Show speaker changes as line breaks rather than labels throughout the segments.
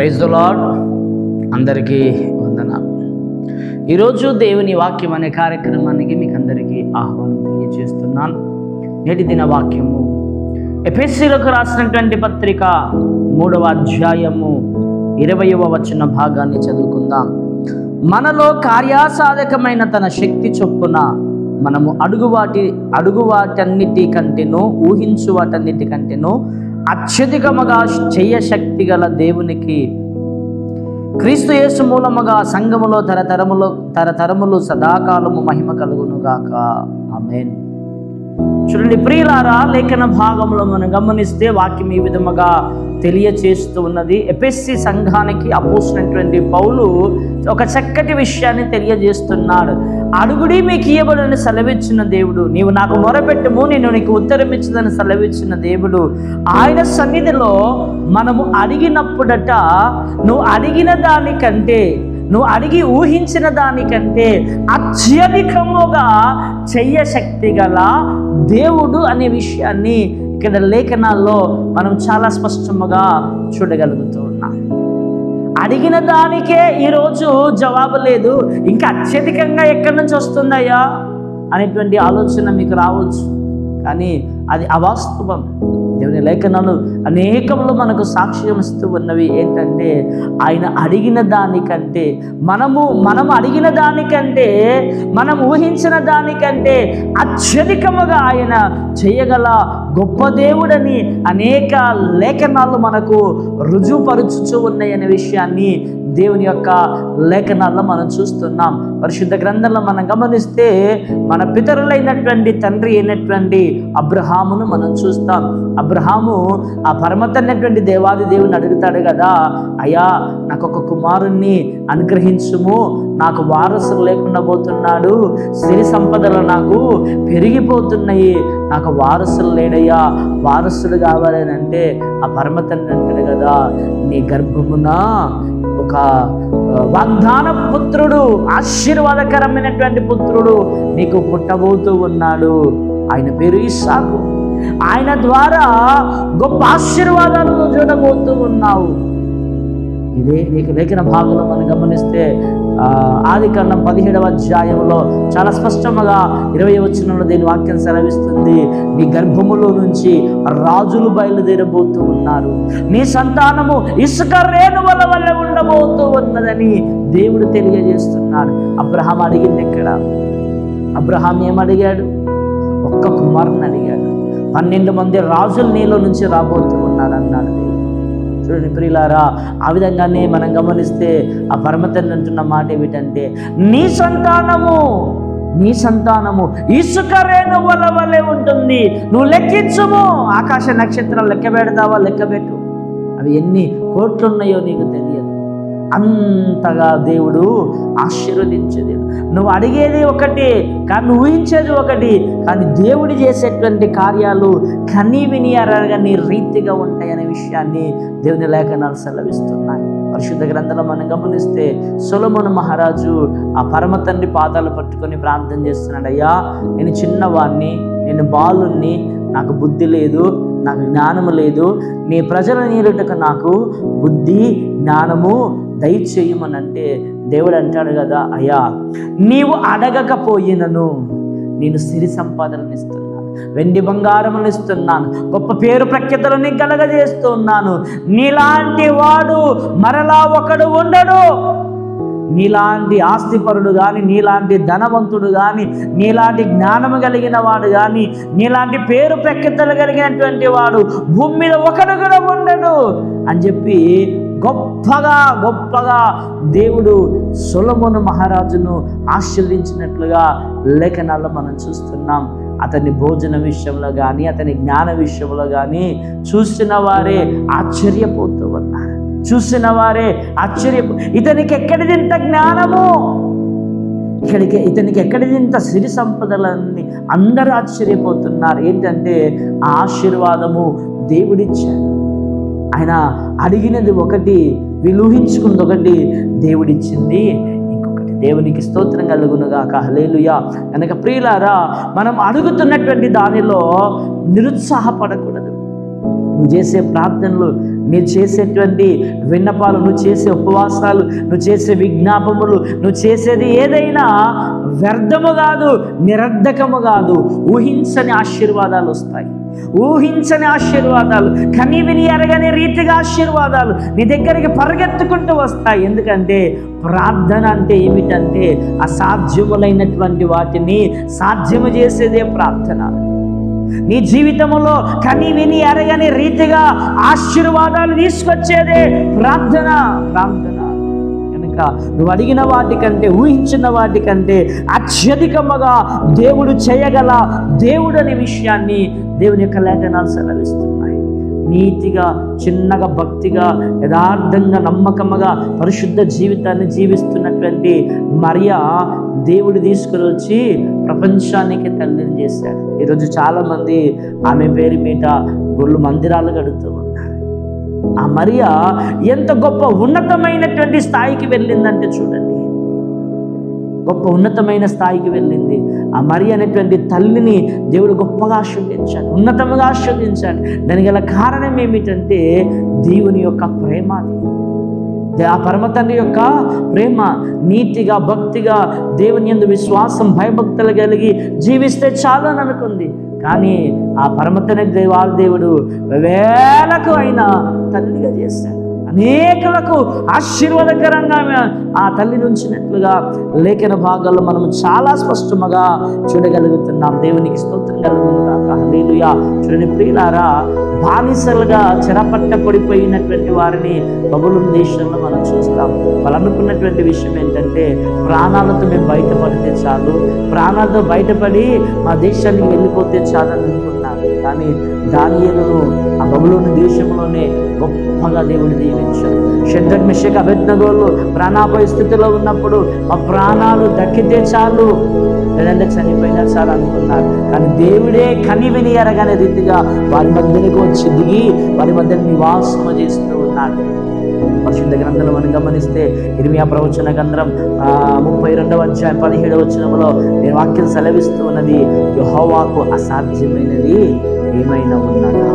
Praise the lord అందరికీ వందనాలు. ఈరోజు దేవుని వాక్యం అనే కార్యక్రమానికి మీకు అందరికీ ఆహ్వానం తెలియజేస్తున్నాను. నేటి దిన వాక్యము. ఎపిఎస్సీలకు రాసినటువంటి పత్రిక మూడవ అధ్యాయము ఇరవయవ వచ్చిన భాగాన్ని చదువుకుందాం. మనలో కార్యాసాధకమైన తన శక్తి చొప్పున మనము అడుగు వాటి అడుగు వాటన్నిటి కంటేనో ఊహించు వాటన్నిటి కంటేనో అత్యధికముగా చెయ్య శక్తి గల దేవునికి క్రీస్తు యేసు మూలముగా సంఘములో తరతరములో తరతరములు సదాకాలము మహిమ కలుగునుగాక. ఆమెన్. చూడండి ప్రియులారా లేఖన భాగంలో మనం గమనిస్తే వాక్యం ఈ విధముగా తెలియచేస్తూ ఉన్నది. ఎపిఎస్సి సంఘానికి అపోసినటువంటి పౌలు ఒక చక్కటి విషయాన్ని తెలియజేస్తున్నాడు. అడుగుడి మీకు ఇయ్యబడని సెలవిచ్చిన దేవుడు నీవు నాకు మొరపెట్టుము నేను నీకు ఉత్తరం ఇచ్చదని సెలవిచ్చిన దేవుడు. ఆయన సన్నిధిలో మనము అడిగినప్పుడట నువ్వు అడిగిన దానికంటే నువ్వు అడిగి ఊహించిన దానికంటే అత్యధికముగా చెయ్య శక్తి గల దేవుడు అనే విషయాన్ని ఇక్కడ లేఖనాల్లో మనం చాలా స్పష్టముగా చూడగలుగుతూ ఉన్నాం. అడిగిన దానికే ఈరోజు జవాబు లేదు. ఇంకా అత్యధికంగా ఎక్కడి నుంచి వస్తుందయ్యా? అనేటువంటి ఆలోచన మీకు రావచ్చు. కానీ అది అవాస్తవం. దేవుని లేఖనాలు అనేకంలో మనకు సాక్ష్యం ఇస్తూ ఉన్నవి ఏంటంటే ఆయన అడిగిన దానికంటే మనము మనం అడిగిన దానికంటే మనం ఊహించిన దానికంటే అత్యధికముగా ఆయన చేయగల గొప్ప దేవుడని అనేక లేఖనాలు మనకు రుజువుపరుచుతూ ఉన్నాయనే విషయాన్ని దేవుని యొక్క లేఖనాల్లో మనం చూస్తున్నాం. పరిశుద్ధ గ్రంథంలో మనం గమనిస్తే మన పితరులైనటువంటి తండ్రి అయినటువంటి అబ్రహామును మనం చూస్తాం. అబ్రహాము ఆ పరమతన్నటువంటి దేవాది దేవుని అడుగుతాడు కదా అయ్యా నాకు ఒక కుమారుణ్ణి అనుగ్రహించుము. నాకు వారసులు లేకుండా పోతున్నాడు. సిరి సంపదలు నాకు పెరిగిపోతున్నాయి. నాకు వారసులు లేడయ్యా. వారసుడు కావాలని అంటే ఆ పరమతండ్రి అంటాడు కదా నీ గర్భమున ఒక వాగ్దాన పుత్రుడు ఆశీర్వాదకరమైనటువంటి పుత్రుడు నీకు పుట్టబోతూ ఉన్నాడు. ఆయన పేరు ఇస్సాకు. ఆయన ద్వారా గొప్ప ఆశీర్వాదాలు చూడబోతూ ఉన్నావు. ఇదే నీకు లేఖన భాగంలో మనం గమనిస్తే ఆ, ఆది కాండం పదిహేడవ అధ్యాయంలో చాలా స్పష్టముగా ఇరవై వచ్చినంలో దీని వాక్యం సెలవిస్తుంది. నీ గర్భములో నుంచి రాజులు బయలుదేరబోతూ ఉన్నారు. నీ సంతానము ఇసుక రేణువల వల్ల ఉండబోతూ ఉన్నదని దేవుడు తెలియజేస్తున్నాడు. అబ్రహాం అడిగింది ఎక్కడ? అబ్రహాం ఏమడిగాడు ఒక్క కుమారుని అడిగాడు. పన్నెండు మంది రాజులు నీలో నుంచి రాబోతూ ఉన్నారు అన్నాడు దేవుడు. ప్రియులారా ఆ విధంగానే మనం గమనిస్తే ఆ పరమతండ్రి అంటున్న మాట ఏమిటంటే నీ సంతానము నీ సంతానము ఇసుక రేణువుల వలె ఉంటుంది. నువ్వు లెక్కించుము. ఆకాశ నక్షత్రాలు లెక్క పెడతావా? లెక్క పెట్టు. అవి ఎన్ని కోట్లున్నాయో నీకు తెలియదు అంతగా దేవుడు ఆశీర్వదించే దేవుడు నువ్వు అడిగేది ఒకటి కానీ ఊహించేది ఒకటి కానీ దేవుడు చేసేటువంటి కార్యాలు కనీ విని అరగని రీతిగా ఉంటాయనే విషయాన్ని దేవుని లేఖనాలు సెలవిస్తున్నాయి. పరిశుద్ధ గ్రంథంలో మనం గమనిస్తే సొలమును మహారాజు ఆ పరమ తండ్రి పాదాలు పట్టుకొని ప్రార్థన చేస్తున్నాడు అయ్యా నేను చిన్నవాడిని నేను బాలుణ్ణి నాకు బుద్ధి లేదు నాకు జ్ఞానము లేదు నీ ప్రజల నీరుటకు నాకు బుద్ధి జ్ఞానము దయచేయమని అంటే దేవుడు అంటాడు కదా అయ్యా నీవు అడగకపోయినను నేను సిరి సంపాదనలు ఇస్తున్నాను వెండి బంగారములు ఇస్తున్నాను గొప్ప పేరు ప్రఖ్యతలని కలగజేస్తున్నాను. నీలాంటి వాడు మరలా ఒకడు ఉండడు. నీలాంటి ఆస్తిపరుడు కానీ నీలాంటి ధనవంతుడు కానీ నీలాంటి జ్ఞానము కలిగిన వాడు కానీ నీలాంటి పేరు ప్రఖ్యతలు కలిగినటువంటి వాడు భూమి మీద ఒకడు కూడా ఉండడు అని చెప్పి గొప్పగా గొప్పగా దేవుడు సొలమును మహారాజును ఆశీర్వదించినట్లుగా లేఖనాల్లో మనం చూస్తున్నాం. అతని భోజన విషయంలో కానీ అతని జ్ఞాన విషయంలో కానీ చూసిన వారే ఆశ్చర్యపోతూ ఉన్నారు. చూసిన వారే ఆశ్చర్యపో ఇతనికి ఎక్కడిది ఇంత జ్ఞానము? ఇక్కడికి ఇతనికి ఎక్కడిది ఇంత సిరి సంపదలన్నీ అందరూ ఆశ్చర్యపోతున్నారు. ఏంటంటే ఆ ఆశీర్వాదము దేవుడిచ్చాడు. ఆయన అడిగినది ఒకటి విలూహించుకున్నది ఒకటి దేవుడిచ్చింది. ఇంకొకటి దేవునికి స్తోత్రం కలుగునుగాక హలేలుయా కనుక ప్రియులారా మనం అడుగుతున్నటువంటి దానిలో నిరుత్సాహపడకూడదు. నువ్వు చేసే ప్రార్థనలు నువ్వు చేసేటువంటి విన్నపాలు నువ్వు చేసే ఉపవాసాలు నువ్వు చేసే విజ్ఞాపములు నువ్వు చేసేది ఏదైనా వ్యర్థము కాదు నిరర్ధకము కాదు ఊహించని ఆశీర్వాదాలు వస్తాయి. ఊహించని ఆశీర్వాదాలు కని విని ఎరగని రీతిగా ఆశీర్వాదాలు నీ దగ్గరికి పరిగెత్తుకుంటూ వస్తాయి. ఎందుకంటే ప్రార్థన అంటే ఏమిటంటే అసాధ్యములైనటువంటి వాటిని సాధ్యము చేసేదే ప్రార్థన. నీ జీవితంలో కని విని ఎరగని రీతిగా ఆశీర్వాదాలు తీసుకొచ్చేదే ప్రార్థన. ప్రార్థన. నువ్వు అడిగిన వాటికంటే ఊహించిన వాటికంటే అత్యధికముగా దేవుడు చేయగల దేవుడు అనే విషయాన్ని దేవుని యొక్క లేఖనాలు సెలవిస్తున్నాయి. నీతిగా చిన్నగా భక్తిగా యథార్థంగా నమ్మకముగా పరిశుద్ధ జీవితాన్ని జీవిస్తున్నటువంటి మరియా దేవుడు తీసుకుని వచ్చి ప్రపంచానికి తల్లిని చేశాడు. ఈరోజు చాలామంది ఆమె పేరు మీద గొల్లు మందిరాలు కడుతూ ఉన్నారు. ఆ మరియా ఎంత గొప్ప ఉన్నతమైనటువంటి స్థాయికి వెళ్ళిందంటే చూడండి. గొప్ప ఉన్నతమైన స్థాయికి వెళ్ళింది. ఆ మరి అనేటువంటి తల్లిని దేవుడు గొప్పగా ఆశ్రదించాడు ఉన్నతంగా ఆశ్రదించాడు దానికి గల కారణం ఏమిటంటే దేవుని యొక్క ప్రేమ అది. ఆ పరమ తండ్రి యొక్క ప్రేమ నీతిగా భక్తిగా దేవుని యందు విశ్వాసం భయభక్తులు కలిగి జీవిస్తే చాలు అని అనుకుంది. కానీ ఆ పరమతన దేవాల దేవుడు వేలకు అయినా తల్లిగా చేశాడు. అనేకులకు ఆశీర్వాదకరంగా ఆ తల్లి నుంచినట్లుగా లేఖన భాగాల్లో మనం చాలా స్పష్టముగా చూడగలుగుతున్నాం. దేవునికి స్తోత్రం కలుగునుగా హల్లెలూయా. చూడండి ప్రియులారా బానిసలుగా చెరపట్టబడిపోయినటువంటి వారిని బబులు దేశంలో మనం చూస్తాం. వాళ్ళు అనుకున్నటువంటి విషయం ఏంటంటే ప్రాణాలతో మేము బయటపడితే చాలు. ప్రాణాలతో బయటపడి మా దేశానికి వెళ్ళిపోతే చాలు అని కానీ దానియలను బబులోని దేశంలోనే గొప్పగా దేవుడు దీవించాడు. షడ్రక్ మిషక్ అభిజ్ఞగోళ్ళు ప్రాణాపాయ స్థితిలో ఉన్నప్పుడు మా ప్రాణాలు దక్కితే చాలు. లేదంటే చనిపోయినా చాలు అనుకున్నారు. కానీ దేవుడే కని విని ఎరగనే రీతిగా వారి మధ్యనికి వచ్చి దిగి వారి మధ్య నివాసం చేస్తూ ఉన్నాడు. పరిశుద్ధ గ్రంథంలో మనం గమనిస్తే ఇరిమియా ప్రవచన గ్రంథం ఆ, ముప్పై రెండవ అధ్యాయం పదిహేడవ వచనంలో నేను వాక్యం సెలవిస్తూ ఉన్నది యెహోవాకు అసాధ్యమైనది ఏమైనా ఉన్నదా?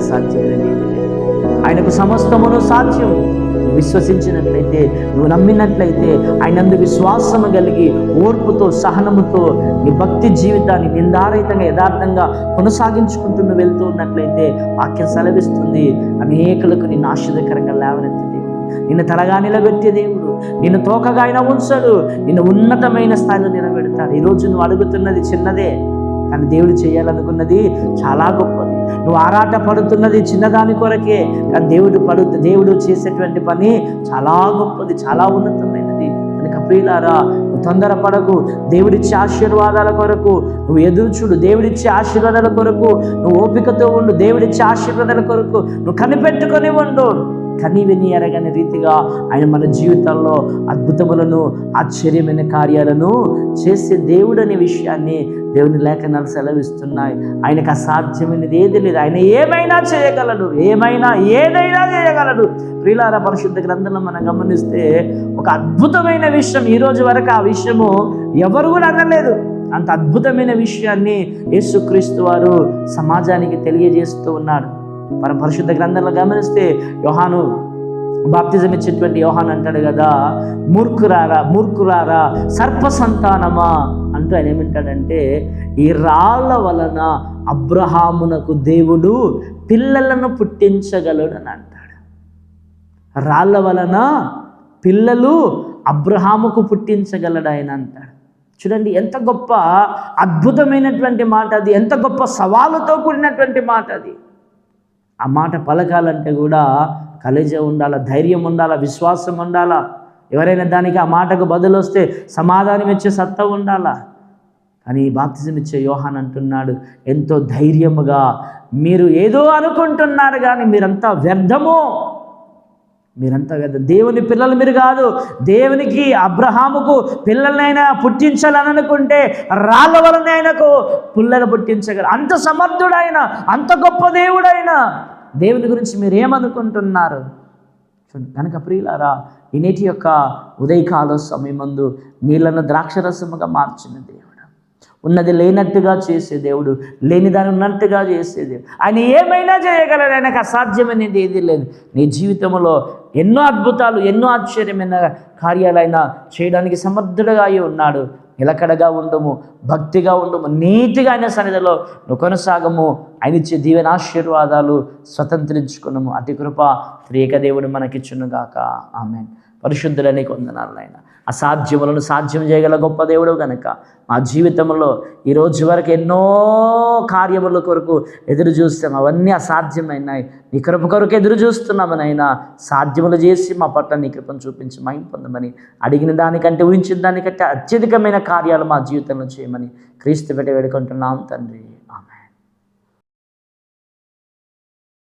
ఆయనకు ఆయనకు సమస్తమును సాధ్యం విశ్వసించినట్లయితే నువ్వు నమ్మినట్లయితే ఆయనందు విశ్వాసము కలిగి ఓర్పుతో సహనముతో నీ భక్తి జీవితాన్ని నిందారహితంగా యథార్థంగా కొనసాగించుకుంటూ నువ్వు వెళ్తూ ఉన్నట్లయితే వాక్యం సెలవిస్తుంది. అనేకులకు నిన్ను ఆశ్చర్యకరంగా లేవనెత్తే దేవుడు. నిన్ను తలగా నిలబెట్టే దేవుడు. నిన్ను తోకగా ఆయన ఉంచాడు. నిన్ను ఉన్నతమైన స్థాయిలో నిలబెడతాడు. ఈరోజు నువ్వు అడుగుతున్నది చిన్నదే. కానీ దేవుడు చేయాలనుకున్నది చాలా గొప్పది. నువ్వు ఆరాట పడుతున్నది చిన్నదాని కొరకే కానీ దేవుడు పడు దేవుడు చేసేటువంటి పని చాలా గొప్పది చాలా ఉన్నతమైనది. కనుక ప్రియులారా నువ్వు తొందరపడకు దేవుడిచ్చే ఆశీర్వాదాల కొరకు నువ్వు ఎదురు చూడు. దేవుడిచ్చే ఆశీర్వాదాల కొరకు నువ్వు ఓపికతో ఉండు. దేవుడిచ్చే ఆశీర్వాదాల కొరకు నువ్వు కనిపెట్టుకొని ఉండు. కని విని ఎరగని రీతిగా ఆయన మన జీవితాల్లో అద్భుతములను ఆశ్చర్యమైన కార్యాలను చేసే దేవుడు అనే విషయాన్ని దేవుని లేఖనాలు సెలవిస్తున్నాయి. ఆయనకు అసాధ్యమైనది ఏది లేదు. ఆయన ఏమైనా చేయగలడు. ఏమైనా ఏదైనా చేయగలడు. ప్రియులార పరిశుద్ధ గ్రంథంలో మనం గమనిస్తే ఒక అద్భుతమైన విషయం ఈరోజు వరకు ఆ విషయము ఎవరు కూడా అనలేదు. అంత అద్భుతమైన విషయాన్ని యేసుక్రీస్తు వారు సమాజానికి తెలియజేస్తూ ఉన్నాడు మన పరిశుద్ధ గ్రంథంలో గమనిస్తే యోహాను బాప్తిజం ఇచ్చేటువంటి యోహాన్ అంటాడు కదా మూర్ఖురారా మూర్ఖురారా సర్ప సంతానమా? అంటూ ఆయన ఏమంటాడంటే ఈ రాళ్ళ వలన అబ్రహామునకు దేవుడు పిల్లలను పుట్టించగలడు అని అంటాడు. రాళ్ళ వలన పిల్లలు అబ్రహాముకు పుట్టించగలడు ఆయన అంటాడు. చూడండి ఎంత గొప్ప అద్భుతమైనటువంటి మాట అది ఎంత గొప్ప సవాలుతో కూడినటువంటి మాట అది. ఆ మాట పలకాలంటే కూడా కలేజ ఉండాలా ధైర్యం ఉండాలా విశ్వాసం ఉండాలా? ఎవరైనా దానికి ఆ మాటకు బదులు వస్తే సమాధానం ఇచ్చే సత్తా ఉండాలా? కానీ బాప్తిజం ఇచ్చే యోహాన్ అంటున్నాడు ఎంతో ధైర్యముగా మీరు ఏదో అనుకుంటున్నారు కానీ మీరంతా వ్యర్థము. మీరంతా వ్యర్థం దేవుని పిల్లలు మీరు కాదు దేవునికి అబ్రహాముకు పిల్లలనైనా పుట్టించాలని అనుకుంటే రాళ్ళ వలన ఆయనకు పుల్లలు పుట్టించగల అంత సమర్థుడైన అంత గొప్ప దేవుడైన దేవుని గురించి మీరు ఏమనుకుంటున్నారు చూడండి కనుక ప్రియులారా ఈ నేటి యొక్క ఉదయకాల సమయమందు నీళ్ళను ద్రాక్షరసముగా మార్చిన దేవుడు. ఉన్నది లేనట్టుగా చేసే దేవుడు లేని దాని ఉన్నట్టుగా చేసే దేవుడు. ఆయన ఏమైనా చేయగలడు ఆయనకు అసాధ్యమైనది ఏది లేదు. నీ జీవితంలో ఎన్నో అద్భుతాలు ఎన్నో ఆశ్చర్యమైన కార్యాలైన చేయడానికి సమర్థుడుగా అయి ఉన్నాడు. నిలకడగా ఉండము భక్తిగా ఉండము నీతిగా ఆయన సన్నిధిలో నువ్వు కొనసాగము. ఆయన ఇచ్చే దీవెన ఆశీర్వాదాలు స్వతంత్రించుకున్నాము. అతి కృప త్రేక దేవుడు మనకిచ్చునుగాక. ఆమె పరిశుద్ధులని కొందనాలు ఆయన అసాధ్యములను సాధ్యం చేయగల గొప్ప దేవుడు కనుక మా జీవితంలో ఈ రోజు వరకు ఎన్నో కార్యముల కొరకు ఎదురు చూస్తాం. అవన్నీ అసాధ్యమైనాయి. నీ కృప కొరకు ఎదురు చూస్తున్నామనైనా సాధ్యములు చేసి మా పట్ల నీ కృపను చూపించి మైండ్ పొందమని అడిగిన దానికంటే ఊహించిన దానికంటే అత్యధికమైన కార్యాలు మా జీవితంలో చేయమని క్రీస్తు పెట్టి వేడుకుంటున్నాం తండ్రి.